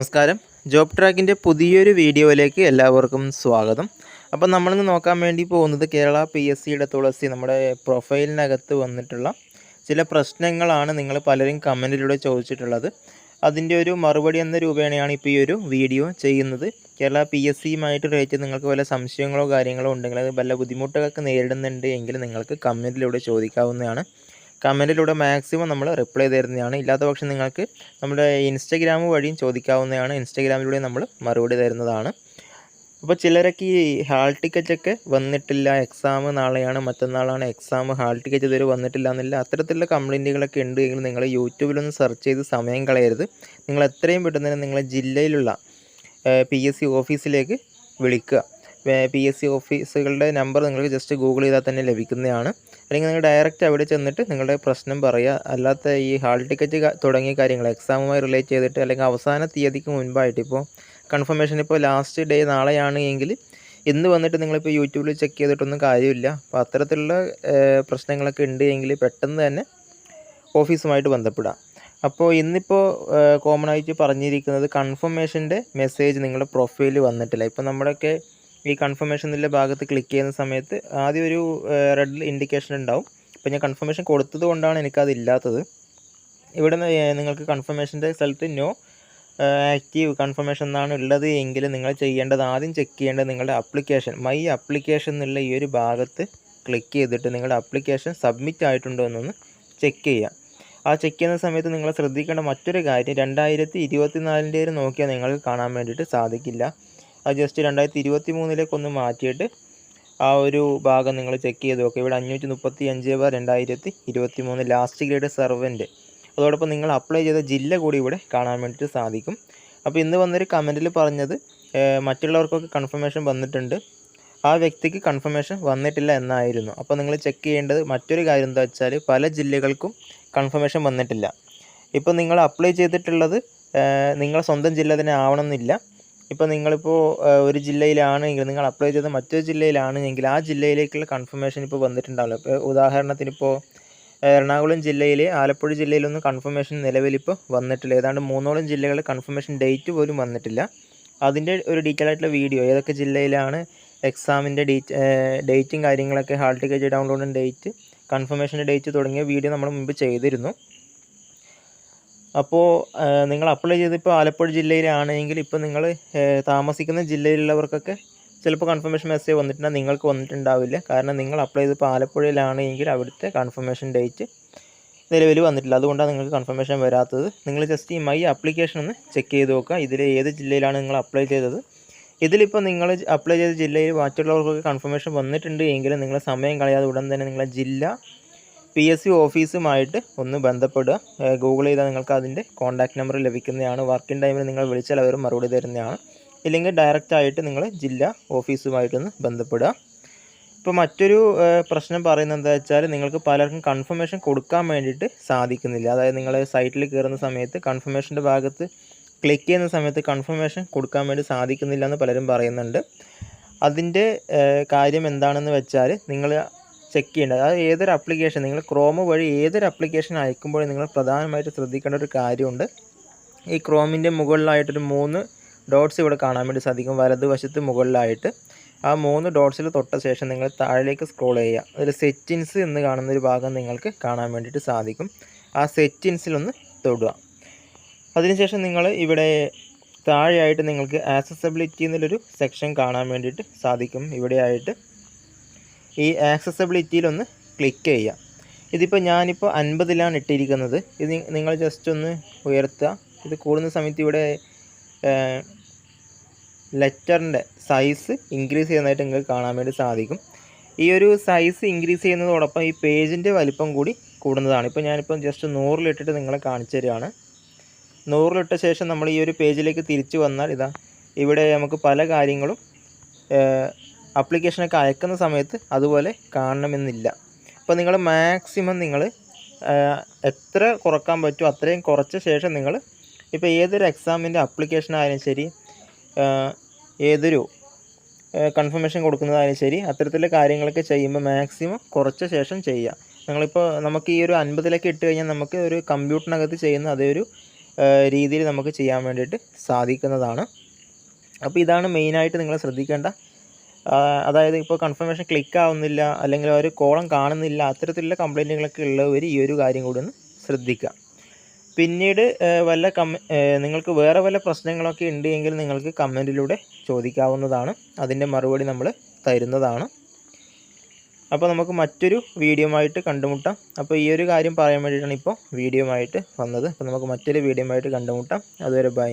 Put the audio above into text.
നമസ്കാരം. ജോബ് ട്രാക്കിന്റെ പുതിയൊരു വീഡിയോയിലേക്ക് എല്ലാവർക്കും സ്വാഗതം. അപ്പം നമ്മളിന്ന് നോക്കാൻ വേണ്ടി പോകുന്നത് കേരള പി എസ് സിയുടെ തുളസി നമ്മുടെ പ്രൊഫൈലിനകത്ത് വന്നിട്ടുള്ള ചില പ്രശ്നങ്ങളാണ് നിങ്ങൾ പലരും കമന്റിലൂടെ ചോദിച്ചിട്ടുള്ളത്. അതിന്റെ ഒരു മറുപടി എന്ന രൂപേണയാണ് ഇപ്പോൾ ഈ ഒരു വീഡിയോ ചെയ്യുന്നത്. കേരള പി എസ് സിയുമായിട്ട് റിലേറ്റ് നിങ്ങൾക്ക് വല്ല സംശയങ്ങളോ കാര്യങ്ങളോ ഉണ്ടെങ്കിൽ അത് വല്ല ബുദ്ധിമുട്ടുകളൊക്കെ നേരിടുന്നുണ്ട് എങ്കിൽ നിങ്ങൾക്ക് കമന്റിലൂടെ ചോദിക്കാവുന്നതാണ്. കമന്റിലൂടെ മാക്സിമം നമ്മൾ റിപ്ലൈ തരുന്നതാണ്. ഇല്ലാത്ത പക്ഷം നിങ്ങൾക്ക് നമ്മുടെ ഇൻസ്റ്റഗ്രാം വഴിയും ചോദിക്കാവുന്നതാണ്. ഇൻസ്റ്റഗ്രാമിലൂടെ നമ്മൾ മറുപടി തരുന്നതാണ്. അപ്പോൾ ചിലരൊക്കെ ഈ ഹാൾ ടിക്കറ്റൊക്കെ വന്നിട്ടില്ല എക്സാം നാളെയാണ് മറ്റന്നാളാണ് എക്സാം ഹാൾ ടിക്കറ്റ് ഇതുവരെ വന്നിട്ടില്ല എന്നില്ല. അത്തരത്തിലുള്ള കംപ്ലയിന്റുകളൊക്കെ ഉണ്ട് എങ്കിൽ നിങ്ങൾ യൂട്യൂബിലൊന്ന് സെർച്ച് ചെയ്ത് സമയം കളയരുത്. നിങ്ങൾ എത്രയും പെട്ടെന്ന് തന്നെ നിങ്ങളെ ജില്ലയിലുള്ള പി എസ് സി ഓഫീസിലേക്ക് വിളിക്കുക. പി എസ് സി ഓഫീസുകളുടെ നമ്പർ നിങ്ങൾക്ക് ജസ്റ്റ് ഗൂഗിൾ ചെയ്താൽ തന്നെ ലഭിക്കുന്നതാണ്. അല്ലെങ്കിൽ നിങ്ങൾ ഡയറക്റ്റ് അവിടെ ചെന്നിട്ട് നിങ്ങളുടെ പ്രശ്നം പറയുക. അല്ലാത്ത ഈ ഹാൾ ടിക്കറ്റ് തുടങ്ങിയ കാര്യങ്ങൾ എക്സാമുമായി റിലേറ്റ് ചെയ്തിട്ട് അല്ലെങ്കിൽ അവസാന തീയതിക്ക് മുൻപായിട്ട് ഇപ്പോൾ കൺഫർമേഷൻ ഇപ്പോൾ ലാസ്റ്റ് ഡേ നാളെയാണ് എങ്കിൽ ഇന്ന് വന്നിട്ട് നിങ്ങളിപ്പോൾ യൂട്യൂബിൽ ചെക്ക് ചെയ്തിട്ടൊന്നും കാര്യമില്ല. അപ്പോൾ അത്തരത്തിലുള്ള പ്രശ്നങ്ങളൊക്കെ ഉണ്ട് എങ്കിൽ പെട്ടെന്ന് തന്നെ ഓഫീസുമായിട്ട് ബന്ധപ്പെടാം അപ്പോൾ ഇന്നിപ്പോൾ കോമൺ ആയിട്ട് പറഞ്ഞിരിക്കുന്നത് കൺഫർമേഷന്റെ മെസ്സേജ് നിങ്ങളുടെ പ്രൊഫൈലിൽ വന്നിട്ടില്ല. ഇപ്പോൾ നമ്മുടെയൊക്കെ ഈ കൺഫർമേഷൻ എന്നുള്ള ഭാഗത്ത് ക്ലിക്ക് ചെയ്യുന്ന സമയത്ത് ആദ്യം ഒരു റെഡ് ഇൻഡിക്കേഷൻ ഉണ്ടാവും. അപ്പോൾ ഞാൻ കൺഫർമേഷൻ കൊടുത്തത് കൊണ്ടാണ് എനിക്കതില്ലാത്തത് ഇവിടെ നിങ്ങൾക്ക് കൺഫർമേഷന്റെ സ്ഥലത്ത് നോ ആക്റ്റീവ് കൺഫർമേഷൻ എന്നാണ് ഉള്ളത് എങ്കിൽ നിങ്ങൾ ചെയ്യേണ്ടത് ആദ്യം ചെക്ക് ചെയ്യേണ്ടത് നിങ്ങളുടെ അപ്ലിക്കേഷൻ മൈ അപ്ലിക്കേഷൻ എന്നുള്ള ഈ ഒരു ഭാഗത്ത് ക്ലിക്ക് ചെയ്തിട്ട് നിങ്ങളുടെ അപ്ലിക്കേഷൻ സബ്മിറ്റ് ആയിട്ടുണ്ടോ എന്നൊന്ന് ചെക്ക് ചെയ്യാം ആ ചെക്ക് ചെയ്യുന്ന സമയത്ത് നിങ്ങൾ ശ്രദ്ധിക്കേണ്ട മറ്റൊരു കാര്യം രണ്ടായിരത്തി ഇരുപത്തിനാലിന്റെ നോക്കിയാൽ നിങ്ങൾക്ക് കാണാൻ വേണ്ടിയിട്ട് സാധിക്കില്ല. അത് ജസ്റ്റ് രണ്ടായിരത്തി ഇരുപത്തി മൂന്നിലേക്ക് ഒന്ന് മാറ്റിയിട്ട് ആ ഒരു ഭാഗം നിങ്ങൾ ചെക്ക് ചെയ്ത് നോക്കുക ഇവിടെ അഞ്ഞൂറ്റി മുപ്പത്തി അഞ്ച് ബാർ രണ്ടായിരത്തി ഇരുപത്തി മൂന്ന് ലാസ്റ്റ് ഗ്രേഡ് സെർവന്റ് അതോടൊപ്പം നിങ്ങൾ അപ്ലൈ ചെയ്ത ജില്ല കൂടി ഇവിടെ കാണാൻ വേണ്ടിയിട്ട് സാധിക്കും. അപ്പോൾ ഇന്ന് വന്നൊരു കമന്റിൽ പറഞ്ഞത് മറ്റുള്ളവർക്കൊക്കെ കൺഫർമേഷൻ വന്നിട്ടുണ്ട്. ആ വ്യക്തിക്ക് കൺഫർമേഷൻ വന്നിട്ടില്ല എന്നായിരുന്നു. അപ്പോൾ നിങ്ങൾ ചെക്ക് ചെയ്യേണ്ടത് മറ്റൊരു കാര്യം എന്താ വെച്ചാൽ പല ജില്ലകൾക്കും കൺഫർമേഷൻ വന്നിട്ടില്ല. ഇപ്പോൾ നിങ്ങൾ അപ്ലൈ ചെയ്തിട്ടുള്ളത് നിങ്ങളുടെ സ്വന്തം ജില്ല തന്നെ ആവണമെന്നില്ല. ഇപ്പോൾ നിങ്ങളിപ്പോൾ ഒരു ജില്ലയിലാണെങ്കിൽ നിങ്ങൾ അപ്ലൈ ചെയ്ത് മറ്റൊരു ജില്ലയിലാണ് എങ്കിൽ ആ ജില്ലയിലേക്കുള്ള കൺഫർമേഷൻ ഇപ്പോൾ വന്നിട്ടുണ്ടാവില്ല. ഇപ്പോൾ ഉദാഹരണത്തിന് ഇപ്പോൾ എറണാകുളം ജില്ലയിൽ ആലപ്പുഴ ജില്ലയിലൊന്നും കൺഫർമേഷൻ നിലവിലിപ്പോൾ വന്നിട്ടില്ല. ഏതാണ്ട് മൂന്നോളം ജില്ലകളിൽ കൺഫർമേഷൻ ഡേറ്റ് പോലും വന്നിട്ടില്ല. അതിന്റെ ഒരു ഡീറ്റെയിൽ ആയിട്ടുള്ള വീഡിയോ ഏതൊക്കെ ജില്ലയിലാണ് എക്സാമിന്റെ ഡേറ്റ് ഡേറ്റും കാര്യങ്ങളൊക്കെ ഹാൾ ടിക്കറ്റ് ഡൗൺലോഡിന്റെ ഡേറ്റ് കൺഫർമേഷന്റെ ഡേറ്റ് തുടങ്ങിയ വീഡിയോ നമ്മൾ മുമ്പ് ചെയ്തിരുന്നു. അപ്പോൾ നിങ്ങൾ അപ്ലൈ ചെയ്തിപ്പോൾ ആലപ്പുഴ ജില്ലയിലാണെങ്കിൽ ഇപ്പോൾ നിങ്ങൾ താമസിക്കുന്ന ജില്ലയിലുള്ളവർക്കൊക്കെ ചിലപ്പോൾ കൺഫർമേഷൻ മെസ്സേജ് വന്നിട്ടുണ്ടെങ്കിൽ നിങ്ങൾക്ക് വന്നിട്ടുണ്ടാവില്ല. കാരണം നിങ്ങൾ അപ്ലൈ ചെയ്തപ്പോൾ ആലപ്പുഴയിലാണ് എങ്കിൽ അവിടുത്തെ കൺഫർമേഷൻ ഡേറ്റ് നിലവിൽ വന്നിട്ടില്ല. അതുകൊണ്ടാണ് നിങ്ങൾക്ക് കൺഫർമേഷൻ വരാത്തത്. നിങ്ങൾ ജസ്റ്റ് ഈ മൈ ആപ്ലിക്കേഷൻ ഒന്ന് ചെക്ക് ചെയ്ത് നോക്കുക. ഇതിൽ ഏത് ജില്ലയിലാണ് നിങ്ങൾ അപ്ലൈ ചെയ്തത്. ഇതിലിപ്പോൾ നിങ്ങൾ അപ്ലൈ ചെയ്ത ജില്ലയിൽ മറ്റുള്ളവർക്കൊക്കെ കൺഫർമേഷൻ വന്നിട്ടുണ്ട് എങ്കിലും നിങ്ങൾ സമയം കളയാതെ ഉടൻ തന്നെ നിങ്ങളെ ജില്ല പി എസ് സി ഓഫീസുമായിട്ട് ഒന്ന് ബന്ധപ്പെടുക. ഗൂഗിൾ ചെയ്താൽ നിങ്ങൾക്ക് അതിന്റെ കോൺടാക്റ്റ് നമ്പർ ലഭിക്കുന്നതാണ്. വർക്കിംഗ് ടൈമിൽ നിങ്ങൾ വിളിച്ചാൽ അവർ മറുപടി തരുന്നതാണ്. ഇല്ലെങ്കിൽ ഡയറക്റ്റായിട്ട് നിങ്ങൾ ജില്ലാ ഓഫീസുമായിട്ടൊന്ന് ബന്ധപ്പെടുക. ഇപ്പോൾ മറ്റൊരു പ്രശ്നം പറയുന്നത് എന്താ വെച്ചാൽ നിങ്ങൾക്ക് പലർക്കും കൺഫർമേഷൻ കൊടുക്കാൻ വേണ്ടിയിട്ട് സാധിക്കുന്നില്ല. അതായത് നിങ്ങൾ സൈറ്റിൽ കയറുന്ന സമയത്ത് കൺഫർമേഷന്റെ ഭാഗത്ത് ക്ലിക്ക് ചെയ്യുന്ന സമയത്ത് കൺഫർമേഷൻ കൊടുക്കാൻ വേണ്ടി സാധിക്കുന്നില്ല എന്ന് പലരും പറയുന്നുണ്ട്. അതിന്റെ കാര്യം എന്താണെന്ന് വെച്ചാൽ നിങ്ങൾ ചെക്ക് ചെയ്യേണ്ടത്. അതായത് ഏതൊരു ആപ്ലിക്കേഷൻ നിങ്ങൾ ക്രോമ് വഴി ഏതൊരു ആപ്ലിക്കേഷൻ അയക്കുമ്പോഴും നിങ്ങൾ പ്രധാനമായിട്ട് ശ്രദ്ധിക്കേണ്ട ഒരു കാര്യമുണ്ട്. ഈ ക്രോമിന്റെ മുകളിലായിട്ടൊരു മൂന്ന് ഡോട്ട്സ് ഇവിടെ കാണാൻ വേണ്ടി സാധിക്കും. വലതുവശത്ത് മുകളിലായിട്ട്. ആ മൂന്ന് ഡോട്ട്സിൽ തൊട്ട ശേഷം നിങ്ങൾ താഴേക്ക് സ്ക്രോൾ ചെയ്യുക. അതിൽ സെറ്റിൻസ് എന്ന് കാണുന്ന ഒരു ഭാഗം നിങ്ങൾക്ക് കാണാൻ വേണ്ടിയിട്ട് സാധിക്കും. ആ സെറ്റിൻസിലൊന്ന് തൊടുക. അതിനുശേഷം നിങ്ങൾ ഇവിടെ താഴെയായിട്ട് നിങ്ങൾക്ക് ആക്സസബിലിറ്റി എന്നുള്ളൊരു സെക്ഷൻ കാണാൻ വേണ്ടിയിട്ട് സാധിക്കും. ഇവിടെയായിട്ട് ഈ ആക്സസബിലിറ്റിയിലൊന്ന് ക്ലിക്ക് ചെയ്യുക. ഇതിപ്പോൾ ഞാനിപ്പോൾ അൻപതിലാണ് ഇട്ടിരിക്കുന്നത്. ഇത് നിങ്ങൾ ജസ്റ്റ് ഒന്ന് ഉയർത്തുക. ഇത് കൂടുന്ന സമയത്ത് ഇവിടെ ലെറ്ററിന്റെ സൈസ് ഇൻക്രീസ് ചെയ്യുന്നതായിട്ട് നിങ്ങൾക്ക് കാണാൻ വേണ്ടി സാധിക്കും. ഈ ഒരു സൈസ് ഇൻക്രീസ് ചെയ്യുന്നതോടൊപ്പം ഈ പേജിന്റെ വലിപ്പം കൂടി കൂടുന്നതാണ്. ഇപ്പോൾ ഞാനിപ്പോൾ ജസ്റ്റ് നൂറിലിട്ടിട്ട് നിങ്ങളെ കാണിച്ചു തരികയാണ്. നൂറിലിട്ട ശേഷം നമ്മൾ ഈ ഒരു പേജിലേക്ക് തിരിച്ചു വന്നാൽ ഇതാ ഇവിടെ നമുക്ക് പല കാര്യങ്ങളും അപ്ലിക്കേഷനൊക്കെ അയക്കുന്ന സമയത്ത് അതുപോലെ കാണണമെന്നില്ല. അപ്പോൾ നിങ്ങൾ മാക്സിമം നിങ്ങൾ എത്ര കുറയ്ക്കാൻ പറ്റുമോ അത്രയും കുറച്ച ശേഷം നിങ്ങൾ ഇപ്പോൾ ഏതൊരു എക്സാമിന്റെ അപ്ലിക്കേഷൻ ആയാലും ശരി ഏതൊരു കൺഫർമേഷൻ കൊടുക്കുന്നതായാലും ശരി അത്തരത്തിലുള്ള കാര്യങ്ങളൊക്കെ ചെയ്യുമ്പോൾ മാക്സിമം കുറച്ച ശേഷം ചെയ്യുക നിങ്ങളിപ്പോൾ നമുക്ക് ഈ ഒരു അൻപതിലൊക്കെ ഇട്ട് കഴിഞ്ഞാൽ നമുക്ക് ഒരു കമ്പ്യൂട്ടറിനകത്ത് ചെയ്യുന്ന അതേ ഒരു രീതിയിൽ നമുക്ക് ചെയ്യാൻ വേണ്ടിയിട്ട് സാധിക്കുന്നതാണ്. അപ്പോൾ ഇതാണ് മെയിനായിട്ട് നിങ്ങൾ ശ്രദ്ധിക്കേണ്ട അതായത് ഇപ്പോൾ കൺഫർമേഷൻ ക്ലിക്ക് ആവുന്നില്ല അല്ലെങ്കിൽ ഒരു കോളം കാണുന്നില്ല അത്തരത്തിലുള്ള കംപ്ലൈന്റുകളൊക്കെ ഉള്ളവർ ഈ ഒരു കാര്യം കൂടി ഒന്ന് ശ്രദ്ധിക്കുക പിന്നീട് വല്ല കമ്മ നിങ്ങൾക്ക് വേറെ വല്ല പ്രശ്നങ്ങളൊക്കെ ഉണ്ട് എങ്കിൽ നിങ്ങൾക്ക് കമന്റിലൂടെ ചോദിക്കാവുന്നതാണ്. അതിന്റെ മറുപടി നമ്മൾ തരുന്നതാണ്. അപ്പോൾ നമുക്ക് മറ്റൊരു വീഡിയോ ആയിട്ട് കണ്ടുമുട്ടാം. അപ്പോൾ ഈ ഒരു കാര്യം പറയാൻ വേണ്ടിയിട്ടാണ് ഇപ്പോൾ വീഡിയോ ആയിട്ട് വന്നത്. അപ്പോൾ നമുക്ക് മറ്റൊരു വീഡിയോ ആയിട്ട് കണ്ടുമുട്ടാം. അതുവരെ ബൈ